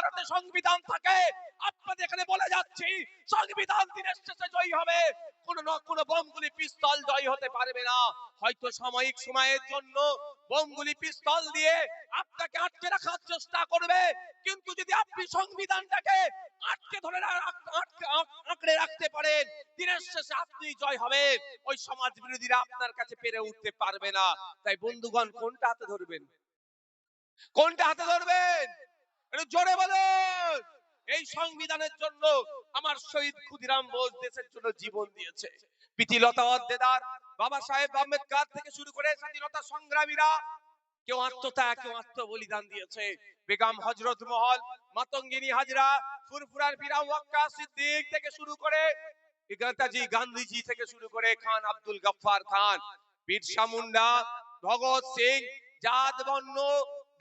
আপনার সংবিধান থাকে। আপনাদের এখানে বলে যাচ্ছি, সংবিধান দিনের শেষে জয়ী হবে। কোন কোন বোমগুলি পিস্তল জয়ী হতে পারবে না। হয়তো সাময়িক সময়ের জন্য বোমগুলি পিস্তল দিয়ে আপনাকে আটকে রাখার চেষ্টা করবে। কিন্তু যদি আপনি সংবিধানটাকে আটকে ধরে আঁকড়ে রাখতে পারেন, দিনের শেষে আপনি জয় হবে। ওই সমাজ বিরোধীরা আপনার কাছে পেরে উঠতে পারবে না। তাই বন্ধুগণ, কোনটা হাতে ধরবেন? কোনটা হাতে ধরবেন? একটু জোরে বলুন। এই সংবিধানের জন্য আমার শহীদ ক্ষুদিরাম বোস দেশের জন্য জীবন দিয়েছে। প্রীতিলতা দেদার বাবা সাহেব আম্বেদকর থেকে শুরু করে স্বাধীনতা সংগ্রামীরা কেউ আত্মত্যাগ, কেউ আত্ম বলিদান দিয়েছে। বেগম হজরত মহল, মাতঙ্গিনী হাজরা, ফুরফুরার বীরাম ওয়াক্কা সিদ্দিক থেকে শুরু করে নেতাজি গান্ধীজি থেকে শুরু করে খান আব্দুল গফফার খান, বিরসা মুন্ডা, ভগৎ সিং, জাত বর্ণ,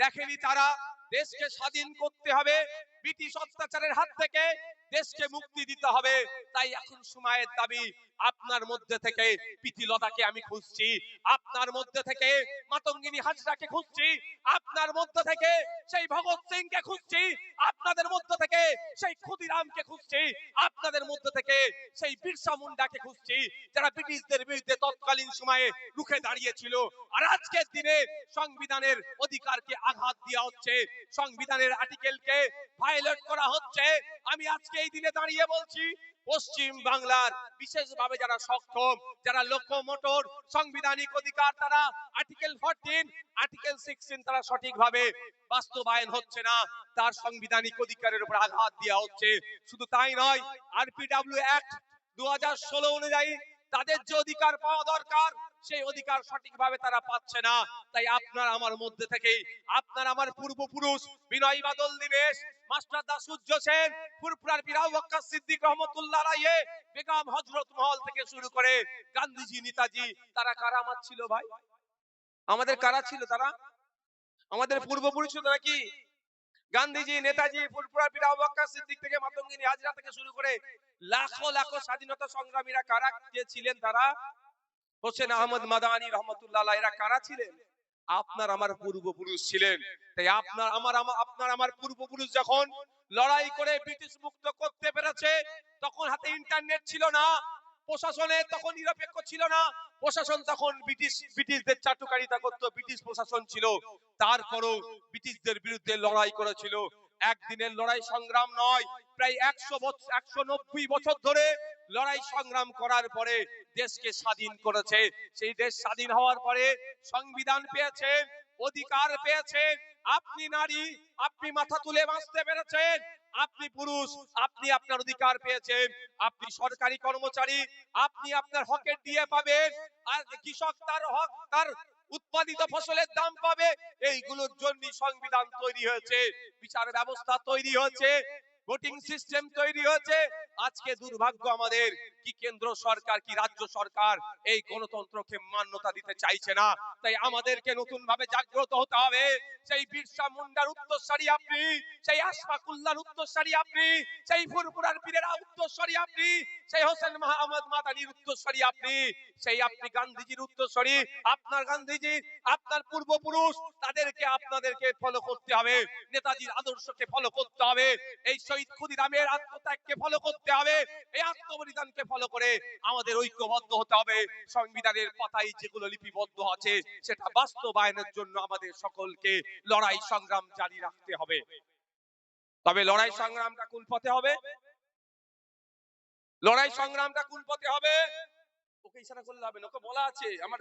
দেখেনি তারা। দেশকে স্বাধীন করতে হবে। ব্রিটিশ অত্যাচারের হাত থেকে দেশকে মুক্তি দিতে হবে। তাই এখন সময়ের দাবি, আপনার মধ্যে থেকে প্রীতিলতাকে আমি খুঁজছি। আপনার মধ্যে থেকে মাতঙ্গিনী হাজরাকে খুঁজছি। আপনার মধ্যে থেকে সেই ভগৎ সিং কে খুঁজছি। আপনাদের মধ্যে থেকে সেই ক্ষুদিরামকে খুঁজছি। আপনাদের মধ্যে থেকে সেই বিরসা মুন্ডাকে খুঁজছি, যারা ব্রিটিশদের বিরুদ্ধে তৎকালীন সময়ে রুখে দাঁড়িয়েছিল। আর আজকের দিনে সংবিধানের অধিকারকে আঘাত দেওয়া হচ্ছে। সংবিধানের আর্টিকেলকে ভায়োলেট করা হচ্ছে। আমি আজকে এই দিনে দাঁড়িয়ে বলছি, পশ্চিম বাংলার বিশেষভাবে যারা সক্ষম, যারা লোকোমোটর সাংবিধানিক অধিকার, তারা আর্টিকেল 14 আর্টিকেল 16 তারা সঠিকভাবে বাস্তবায়ন হচ্ছে না। তার সাংবিধানিক অধিকারের উপর আঘাত দেওয়া হচ্ছে। শুধু তাই নয় আরপিডব্লিউ অ্যাক্ট 2016 অনুযায়ী তাদের যে অধিকার পাওয়া দরকার, সেই অধিকার সঠিকভাবে তারা পাচ্ছে না। তাই আপনার আমার মধ্যে থেকে আপনার আমার পূর্বপুরুষ বিনয় বাদল দিবেশ মাস্টার দা সূর্য সেন ফুরফুরার বীরাউ ওয়াক্কাস সিদ্দিক রায়ে বেগম হযরত মহল থেকে শুরু করে গান্ধীজি, নেতাজি, তারা ছিল ভাই? আমাদের কারা ছিল তারা? আমাদের পূর্বপুরুষ গান্ধীজি, নেতাজি সিদ্দিক থেকে মাতঙ্গিনী হাজরা থেকে শুরু করে লাখো লাখো স্বাধীনতা সংগ্রামীরা কারা ছিলেন তারা? হোসেন আহমদ মাদানী রহমতুল্লাহ আলাইহি এরা কারা ছিলেন? আপনার আমার পূর্বপুরুষ ছিলেন। তাই আপনার আমার আপনার আমার পূর্বপুরুষ যখন লড়াই করে ব্রিটিশ মুক্ত করতে পেরেছে, তখন হাতে ইন্টারনেট ছিল না, প্রশাসনে তখন নিরপেক্ষ ছিল না, প্রশাসন তখন ব্রিটিশ, ব্রিটিশদের চাটুকারিতা করতো, ব্রিটিশ প্রশাসন ছিল। তারপরও ব্রিটিশদের বিরুদ্ধে লড়াই করেছিল। একদিনের লড়াই সংগ্রাম নয়, প্রায় একশো বছর একশো নব্বই বছর ধরে লড়াই সংগ্রাম করার পরে দেশকে স্বাধীন করেছে। সেই দেশ স্বাধীন হওয়ার পরে সংবিধান পেয়েছেন অধিকার পেয়েছেন আপনি নারী, আপনি মাথা তুলে বাঁচতে পেরেছেন। আপনি পুরুষ, আপনি আপনার অধিকার পেয়েছেন। আপনি সরকারি কর্মচারী, আপনি আপনার হকের দিয়ে পাবেন। আর কৃষক তার হক, তার উৎপাদিত ফসলের দাম পাবে। এইগুলোর জন্য সংবিধান তৈরি হয়েছে। বিচার ব্যবস্থা তৈরি হয়েছে। ভোটিং সিস্টেম তৈরি হয়েছে। আজকে দুর্ভাগ্য আমাদের। কি কেন্দ্র সরকার, কি রাজ্য সরকার, এই গণতন্ত্রকে মান্যতা দিতে চাইছে না। তাই আমাদেরকে নতুন ভাবে জাগ্রত হতে হবে। সেই বিরসা মুন্ডার উত্তরসারী আপনি, সেই আশফাকুল্লাহর উত্তরসারী আপনি, সেই ফুরফুরার বীরেরা উত্তরসারী আপনি, সেই হোসেন মাহমুদ মাদানির উত্তরসারী আপনি, সেই আপনি গান্ধীজির উত্তরসারী, আপনার গান্ধীজি, আপনার পূর্বপুরুষ, তাদেরকে আপনাদেরকে ফলো করতে হবে। নেতাজির আদর্শকে ফলো করতে হবে। এই শহীদ ক্ষুদিরামের আত্মত্যাগকে ফলো করতে হবে। এই আত্মবলিদানকে ফলো করে আমাদের ঐক্যবদ্ধ হতে হবে। সংবিধানের পাতায় যেগুলো লিপিবদ্ধ আছে, সেটা বাস্তবায়নের জন্য আমাদের সকলকে লড়াই সংগ্রাম জারি রাখতে হবে। তবে লড়াই সংগ্রামটা কোন পথে হবে? লড়াই সংগ্রামটা কোন পথে হবে? ওকে ইশারা করলে হবে না বলা আছে। আমার